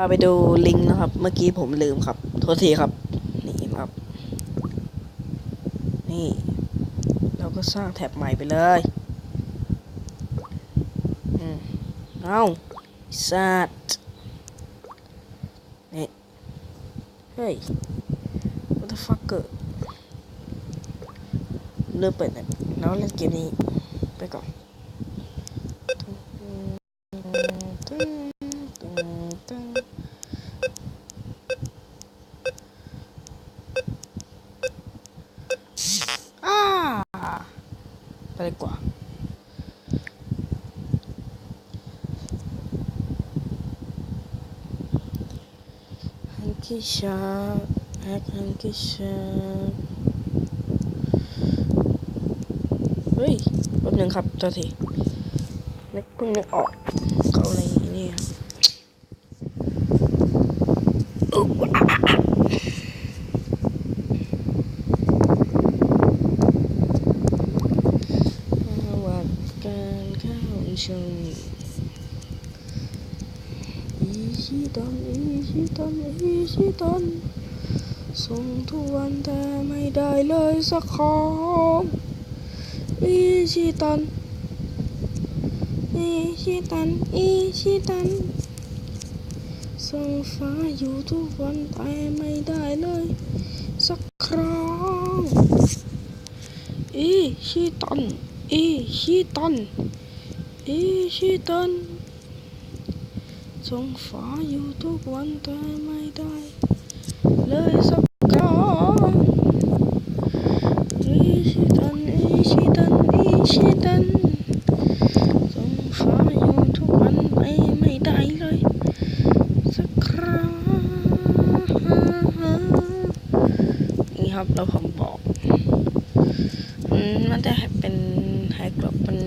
พาไปดูลิงก์นะครับ เมื่อกี้ผมลืมครับ โทษทีครับ นี่ครับ นี่ เราก็สร้างแท็บใหม่ไปเลยอืมเอาสัตว์นี่ เฮ้ย what the fucker เริ่มเปิดนี่ยแล้วเล่นเกมนี้ ไปก่อน อ่า ไปดีกว่าฮันกี้ชาร์แฮกฮันกี้ชาเฮ้ยแป๊บนึงครับเจ้าทีนึกเพิ่งนึกออกเขาอะไรนี่ครับประวัติการ เข้าชมอีชิตันอีชิตันอีชิตันส่งทุกวันแต่ไม่ได้เลยสักของอีชิตันอีชิตันอีชิตันส่งฟ้าอยู่ทุกวันแต่ไม่ได้เลยสักครั้งอีชิตันอีชิตัน อีชิตันสงฟ้าอยู่ทุกวันแต่ไม่ได้เลยสักครั้งอีชิตันอีชิตันอีชิตันสงฟ้าอยู่ทุกวันไปไม่ได้เลยสักครั้งนี่ครับแล้วผมบอกมันจะเป็นไฮกรอบมัน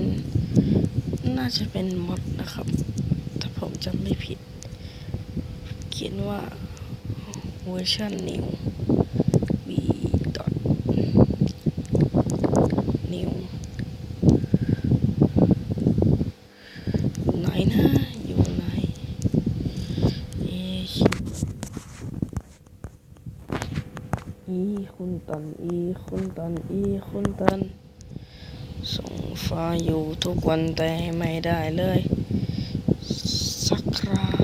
น่าจะเป็นมอดนะครับ ถ้าผมจำไม่ผิด เขียนว่าเวอร์ชัน new v dot new ไหนนะอยู่ไหนเออีคุณตันอีคุณตันอีคุณตัน ส่งฟ้าอยู่ทุกวันแต่ไม่ได้เลย สักครั้ง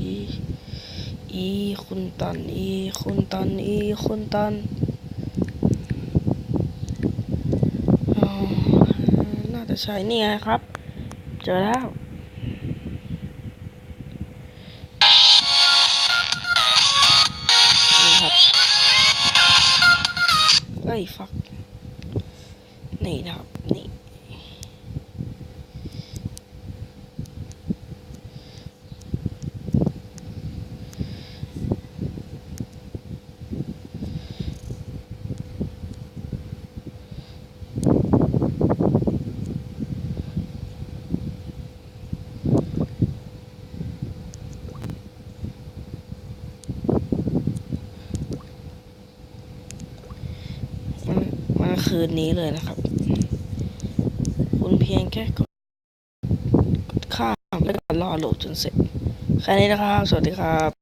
อีอีคุณตันอีคุณตันอีคุณตันอ๋อน่าจะใช่นี่ไงครับ เจอแล้วนี่ครับเอ้ยฟัก นี่นะครับนี่มันมาคืนนี้เลยนะครับ คุณเพียงแค่กดข้ามแล้วก็รอโหลดจนเสร็จ แค่นี้นะครับ สวัสดีครับ